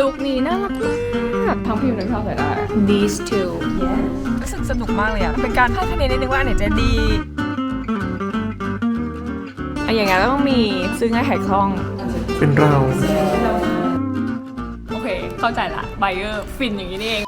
ลุคนี้น่ารักมากทั้งพิมพ์ทั้งชอบใส่ได้ these two รู้สึกสนุกมากเลยอะเป็นการคาดคะเนนิดนึงว่าอันไหนจะดีอันอย่างงั้นก็ต้องมีซื้อง่ายขายคล่อง เป็นเรา โอเค เข้าใจละไบเออร์ฟินอย่างนี้นี่เอง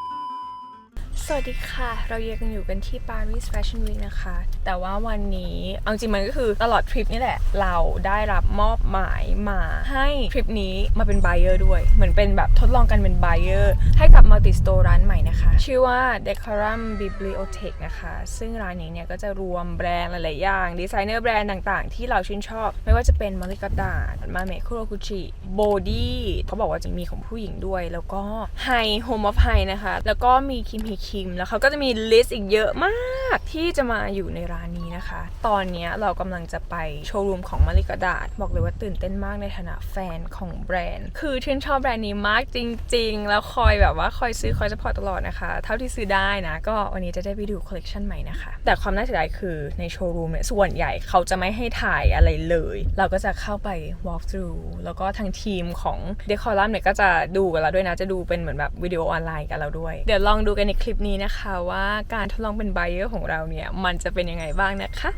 สวัสดีค่ะ เรายังอยู่กันที่ Paris Fashion Week นะคะ แต่ว่าวันนี้เอาจริงมันก็คือตลอดทริปนี่แหละ เราได้รับมอบหมายมาให้ทริปนี้มาเป็น buyer ด้วย เหมือนเป็นแบบทดลองกันเป็น buyer ให้กับ multi store ร้านใหม่นะคะ ชื่อว่า Decorum Bibliothèque นะคะ ซึ่งร้านนี้เนี่ยก็จะรวมแบรนด์หลาย ๆ อย่าง ดีไซเนอร์แบรนด์ต่าง ๆ ที่เราชื่นชอบ ไม่ว่าจะเป็นมาริกาดามาเมคุโรกุจิโบดี้เขาบอกว่าจะมีของผู้หญิงด้วย แล้วก็ไฮโฮมอฟไฮนะคะแล้วก็มีคิมฮีคิม แล้วเขาก็จะมีลิสต์อีกเยอะมากที่จะมาอยู่ในร้านนี้ นะคะ ตอนนี้เรากำลังจะไปโชว์รูมของมาริกาดาบอกเลยว่าตื่นเต้นมากในฐานะแฟนของแบรนด์ คือชื่นชอบแบรนด์นี้มากจริง ๆ แล้วคอยแบบว่าคอยซื้อคอยสปอร์ตตลอดนะคะ เท่าที่ซื้อได้นะ ก็วันนี้จะได้ไปดูคอลเลกชันใหม่นะคะ แต่ความน่าเสียดายคือในโชว์รูมเนี่ยส่วนใหญ่เขาจะไม่ให้ถ่ายอะไรเลย เราก็จะเข้าไป walk through แล้วก็ทางทีมของ Decorum เนี่ยก็จะดูกับเราด้วยนะจะดูเป็นเหมือนแบบวิดีโอออนไลน์กับเราด้วย เดี๋ยวลองดูกันในคลิปนี้นะคะ ว่าการทดลองเป็น buyer ของเราเนี่ยมันจะเป็นยังไงบ้างนะคะ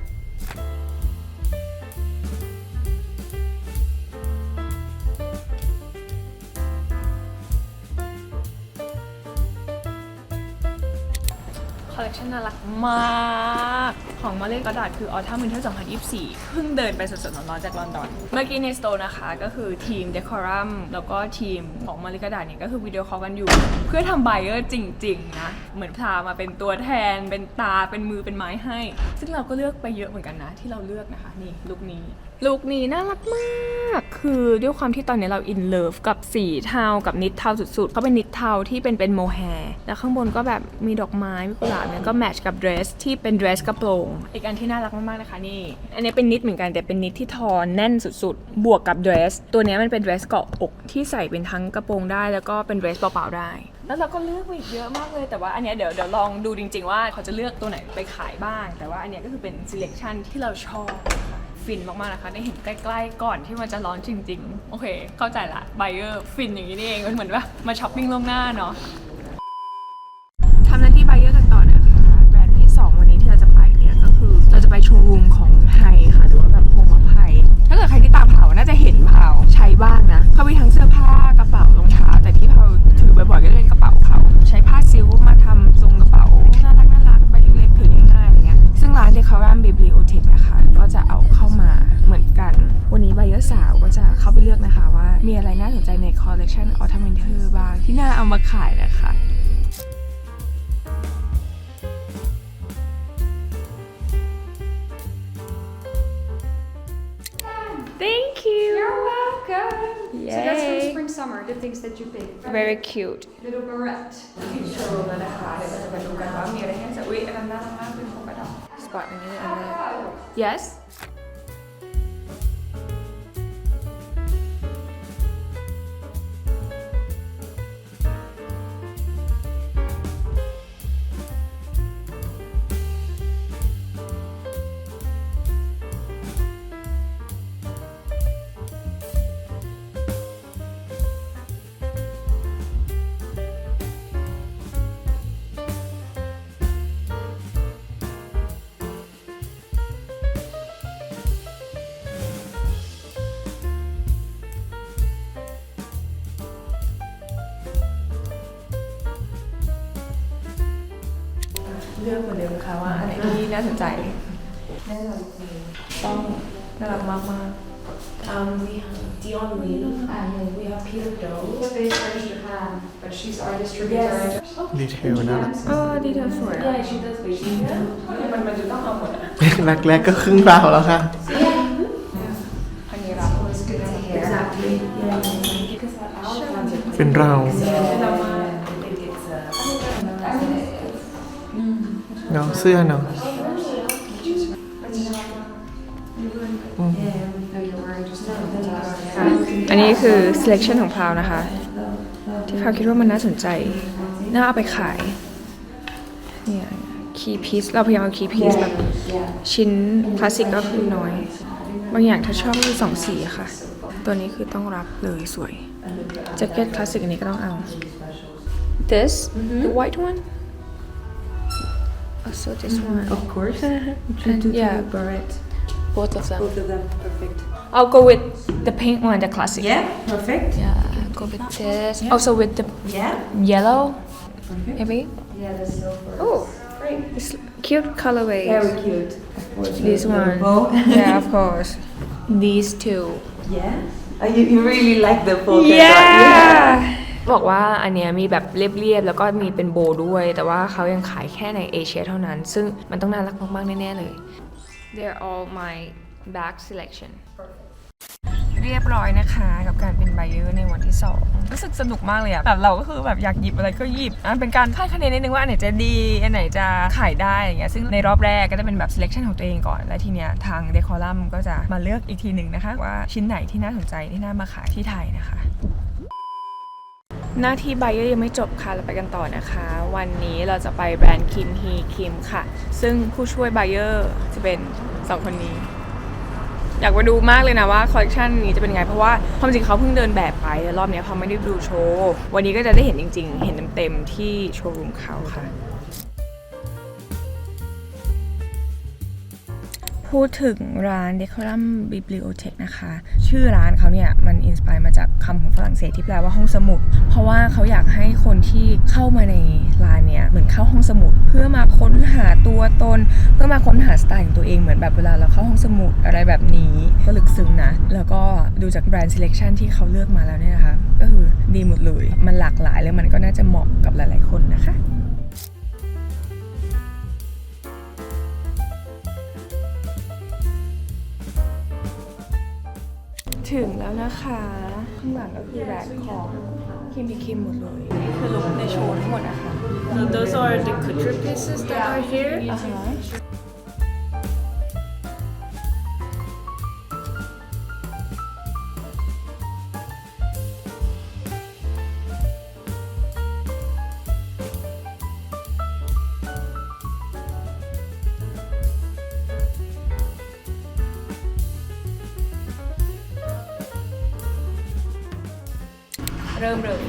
คอลเลคชันน่ารักมาก ของมาเลกระดาษคือ Autumn Winter 2024 เพิ่งเดินไปสดๆร้อนๆจากลอนดอน เมื่อกี้ในสโตร์นะคะ ก็คือทีม Decorum แล้วก็ทีมของมาเลกระดาษเนี่ยก็คือวิดีโอคอลกันอยู่ เพื่อทำไบเออร์จริง ๆ นะ เหมือนพามาเป็นตัวแทน เป็นตาเป็นมือเป็นไม้ให้ ซึ่งเราก็เลือกไปเยอะเหมือนกันนะ ที่เราเลือกนะคะ นี่ลุคนี้ ลุคนี้น่ารักมาก คือด้วยความที่ตอนนี้เราอินเลิฟกับสีเทา กับนิดเทาสุดๆก็เป็นนิดเทาที่เป็นเป็นโมแฮร์แล้วข้างบนก็แบบมีดอกไม้มีกุหลาบเนี่ยก็แมทช์กับเดรสที่เป็นเดรสกระโปรง อีกอันที่น่ารักมากๆนะคะนี่ อันนี้เป็นนิดเหมือนกันแต่เป็นนิดที่ทอแน่นสุดๆ บวกกับเดรส ตัวนี้มันเป็นเดรสเกาะอกที่ใส่เป็นทั้งกระโปรงได้ แล้วก็เป็นเดรสเปล่าๆได้ แล้วเราก็เลือกไปอีกเยอะมากเลย แต่ว่าอันนี้เดี๋ยวเดี๋ยวลองดูจริง ๆ ว่าเขาจะเลือกตัวไหนไปขายบ้าง แต่ว่าอันนี้ก็คือเป็น selection ที่เราชอบ ฟินมากๆนะคะได้เห็นใกล้ๆก่อนที่มันจะร้อนจริง ๆ โอเค เข้าใจละไบเออร์ฟินอย่างนี้นี่เองมันเหมือนว่ามาช้อปปิ้งล่วงหน้าเนาะ welcome. So that's Yay. from spring summer, the things that you picked. Very cute. Little barrette. ถึงโชว์รูมแล้วนะ เลือกเหมือนเดิมค่ะว่าอันไหนที่น่าสนใจต้องน่ารักมากมาก Um, we have Dion Lee, and we have Peter Doe. They are in Japan, but she's our distributor. Yes. ดีเทลน่ารักเออดีเทลสวยอะ Yeah, she does baby. มันมันจะต้องเอาหมดอะแรกๆก็ครึ่งราวแล้วค่ะ อันนี้รับ It's good to hear. Exactly. Yeah. Because our fans are เป็นเราเเนาะเสื้อเนาะ yeah. No, you're wearing just อันนี้คือ selection ของพาวนะคะ ที่พาวคิดว่ามันน่าสนใจ น่าเอาไปขายเนี่ย key piece เราพยายามเอา key piece แบบ Yeah. ชิ้นพลาสติกก็คือน้อย บางอย่างถ้าชอบก็คือสองสีอะค่ะ ตัวนี้คือต้องรับเลยสวย I แจ็คเก็ตคลาสสิกอันนี้ก็ต้องเอา this the white one also this mm-hmm. one Of course. And yeah. both of them Both of them, perfect. I'll go with the pink one the classic Yeah, perfect. yeah go with this also with the Yeah. yellow Perfect. maybe Yeah, the silver. oh Great. it's cute colorway Very cute. Of course. This one. yeah of course these two yeah. Oh, you, you really like the polka dot, yeah บอกว่าอันเนี้ยมีแบบเรียบๆแล้วก็มีเป็นโบว์ด้วย แต่ว่าเขายังขายแค่ในเอเชียเท่านั้น ซึ่งมันต้องน่ารักมากๆแน่ๆเลย They're all my bag selection เรียบร้อยนะคะกับการเป็นไบเออร์ในวันที่ 2 รู้สึกสนุกมากเลยอะแบบเราก็คือแบบอยากหยิบอะไรก็หยิบอะเป็นการคาดคะเนนิดนึงว่าอันไหนจะดี อันไหนจะขายได้อย่างเงี้ยซึ่งในรอบแรกก็จะเป็นแบบ selection ของตัวเองก่อน และทีเนี้ยทางเดคอลัมก็จะมาเลือกอีกทีหนึ่งนะคะ ว่าชิ้นไหนที่น่าสนใจที่น่ามาขายที่ไทยนะคะ หน้าที่ไบเออร์ยังไม่จบค่ะ เราไปกันต่อนะคะ วันนี้เราจะไปแบรนด์คิมฮีคิมค่ะ ซึ่งผู้ช่วยไบเออร์จะเป็นสองคนนี้ อยากมาดูมากเลยนะว่าคอลเลคชันนี้จะเป็นไง เพราะว่าความจริงเขาเพิ่งเดินแบบไปแล้วรอบนี้เขาไม่ได้ดูโชว์ วันนี้ก็จะได้เห็นจริง ๆ เห็นเต็มๆที่โชว์รูมเขาค่ะ พูดถึงร้าน Decorum Bibliothèque นะคะ ชื่อร้านเขาเนี่ยมันอินสปายมาจากคำของฝรั่งเศสที่แปลว่าห้องสมุด เพราะว่าเขาอยากให้คนที่เข้ามาในร้านเนี้ยเหมือนเข้าห้องสมุด เพื่อมาค้นหาตัวตน เพื่อมาค้นหาสไตล์ของตัวเองเหมือนแบบเวลาเราเข้าห้องสมุดอะไรแบบนี้ก็ลึกซึ้งนะ แล้วก็ดูจากแบรนด์ selection ที่เขาเลือกมาแล้วเนี่ยนะคะ ก็คือดีหมดเลย มันหลากหลายแล้วมันก็น่าจะเหมาะกับหลาย ๆคนนะคะ ถึงแล้วนะคะ ข้างหลังก็คือแบรนด์ของคิมพีคิมหมดเลย นี่คือลุคในโชว์ทั้งหมดนะคะ Those are the couture pieces that are here. อ่า เริ่มเลย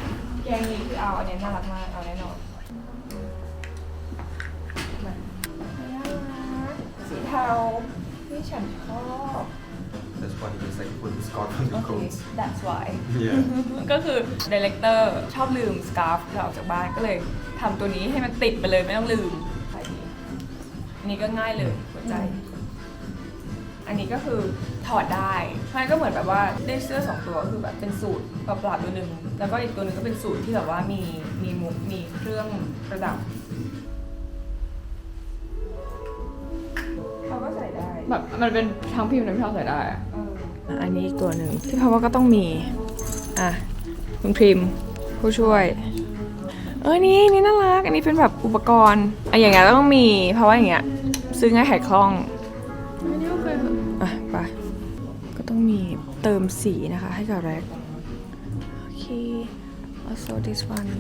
แกงนี้คือเอาอันนี้น่ารักมากเอาแน่นอนมาน่ารักสีเทาที่ฉันชอบ That's why he just like put the scarf on โอ the เค coat. that's why Yeah. ก็คือดีเลกเตอร์ชอบลืมสการ์ฟเราออกจากบ้านก็เลยทำตัวนี้ให้มันติดไปเลยไม่ต้องลืมใส่ดีอันนี้ก็ง่ายเลยหัวใจอั อันนี้ก็คือถอดได้มันก็เหมือนแบบว่าได้เสื้อสองตัวก็คือแบบเป็นสูตรเปล่าๆตัวหนึ่งแล้วก็อีกตัวหนึ่งก็เป็นสูตรที่แบบว่ามีมีมุกมีเครื่องประดับเขาก็ใส่ได้แบบมันเป็นทั้งพิมพ์ทั้งที่เราใส่ได้อะอันนี้อีกตัวหนึ่งที่เพราะว่าก็ต้องมี อะคุณพิมผู้ช่วย เออนี่นี่น่ารัก อันนี้เป็นแบบอุปกรณ์อะอย่างเงี้ยต้องมี เพราะว่าอย่างเงี้ยซื้อง่ายขายคล่อง มีเติมสีนะคะให้กับแร็คโอเค also this one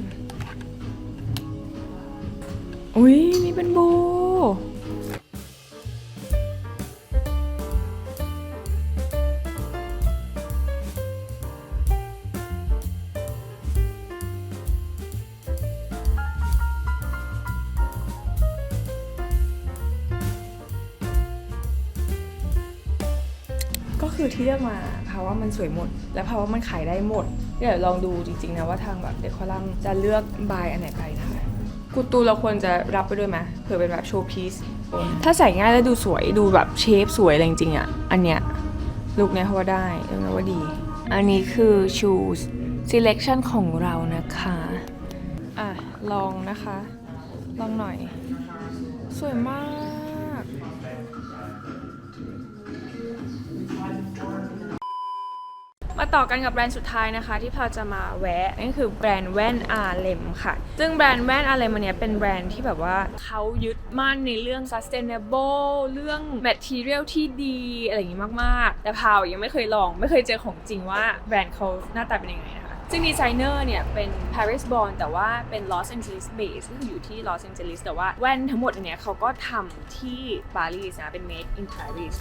อุ้ยมีเป็นโบ ก็คือที่เลือกมาเพราะว่ามันสวยหมด และเพราะว่ามันขายได้หมด เดี๋ยวลองดูจริงๆนะว่าทางแบบเดคอลัมจะเลือกบายอันไหนไปนะคะกูตูเราควรจะรับไปด้วยไหมเผื่อเป็นแบบโชว์พีซถ้าใส่ง่ายแล้วดูสวยดูแบบเชฟสวยอะไรจริงๆอะอันเนี้ยลุคเนี้ยเขาว่าได้เรื่องนี้ว่าดี อันนี้คือ shoes selection ของเรานะคะ อะ ลองนะคะ ลองหน่อย สวยมาก มาต่อกันกับแบรนด์สุดท้ายนะคะ ที่พาจะมาแวะนั่นคือแบรนด์แว่นอาเลมค่ะ ซึ่งแบรนด์แว่นอาเลมอันเนี้ยเป็นแบรนด์ที่แบบว่าเขายึดมั่นในเรื่อง sustainable เรื่อง material ที่ดีอะไรอย่างงี้มากๆ แต่พาวยังไม่เคยลอง ไม่เคยเจอของจริงว่าแบรนด์เขาหน้าตาเป็นยังไงนะคะซึ่งดีไซเนอร์เนี่ยเป็น Paris born แต่ว่าเป็น Los Angeles base ก็คืออยู่ที่ Los Angeles แต่ว่าแว่นทั้งหมดอันเนี้ยเขาก็ทำที่ปารีสนะเป็น made in Paris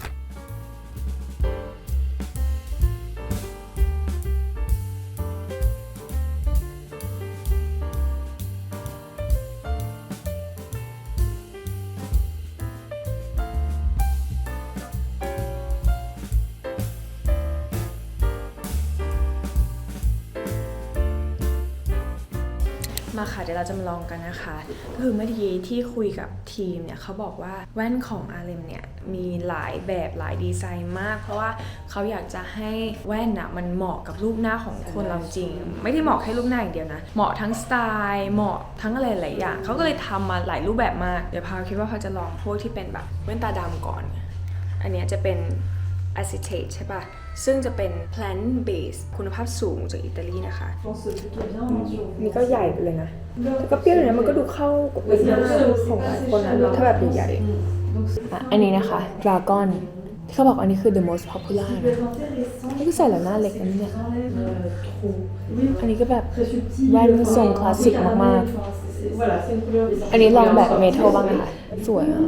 มาค่ะเดี๋ยวเราจะมาลองกันนะคะก็คือเมื่อกี้ที่คุยกับทีมเนี่ยเขาบอกว่าแว่นของอาเลมเนี่ยมีหลายแบบหลายดีไซน์มาก เพราะว่าเขาอยากจะให้แว่นอะมันเหมาะกับรูปหน้าของคนเราจริง ไม่ได้เหมาะแค่รูปหน้าอย่างเดียวนะ เหมาะทั้งสไตล์เหมาะทั้งอะไรหลายอย่างเขาก็เลยทำมาหลายรูปแบบมากเดี๋ยวพาวคิดว่าเขาจะลองพวกที่เป็นแบบแว่นตาดำก่อน อันเนี้ยจะเป็น acetate ใช่ปะ ซึ่งจะเป็น plant base คุณภาพสูงจากอิตาลีนะคะ นี่ก็ใหญ่ไปเลยนะแต่ก็เปรี้ยวอยู่นะมันก็ดูเข้ากับใบหน้าของหลายคนนะถ้าแบบใหญ่ๆอะอันนี้นะคะ dragon ที่เขาบอกอันนี้คือ the most popular นะนี่ก็ใส่แล้วหน้าเล็กนะเนี่ยอันนี้ก็แบบแว่นทรงคลาสสิกมากๆ อันนี้ลองแบบเมทัลบ้างนะคะ สวยอะ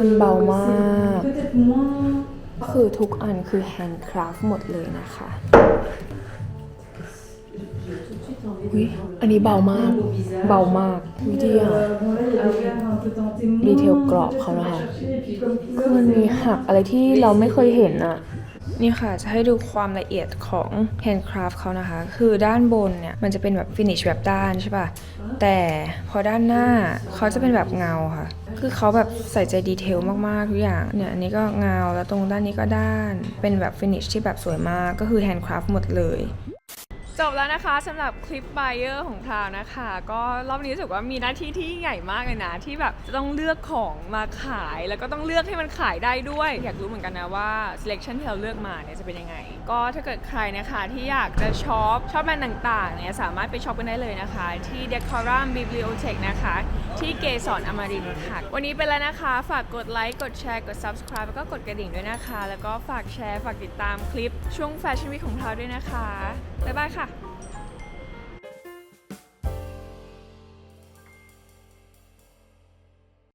มันเบามากก็ คือทุกอันคือ handcraft หมดเลยนะคะอุ๊ยอันนี้เบามาก เบามากวิธีอะดีเทลกรอบเขานะคะคือมันมีหักอะไรที่เราไม่เคยเห็นอะนี่ค่ะ จะให้ดูความละเอียดของ handcraft เขานะคะ คือด้านบนเนี่ย มันจะเป็นแบบ finish แบบด้านใช่ป่ะ แต่พอด้านหน้าเขาจะเป็นแบบเงาค่ะ คือเขาแบบใส่ใจดีเทลมากๆทุกอย่าง เนี่ยอันนี้ก็เงาแล้วตรงด้านนี้ก็ด้าน เป็นแบบฟินิชที่แบบสวยมาก ก็คือแฮนด์คราฟต์หมดเลย จบแล้วนะคะสำหรับคลิป buyer ของพราวนะคะ ก็รอบนี้รู้สึกว่ามีหน้าที่ที่ใหญ่มากเลยนะ ที่แบบจะต้องเลือกของมาขายแล้วก็ต้องเลือกให้มันขายได้ด้วย อยากรู้เหมือนกันนะว่า selection ที่เราเลือกมาเนี่ยจะเป็นยังไง ก็ถ้าเกิดใครนะคะที่อยากจะช็อปชอบแบรนด์ต่างๆเนี่ยสามารถไปช็อปกันได้เลยนะคะ ที่ Decorum Bibliothèque นะคะ ที่เกสรอมรินทร์ค่ะ วันนี้ไปแล้วนะคะ ฝากกดไลค์กดแชร์กด subscribe แล้วก็กดกระดิ่งด้วยนะคะ แล้วก็ฝากแชร์ฝากติดตามคลิปช่วงแฟชั่นวีคของเราด้วยนะคะบ๊ายบายค่ะ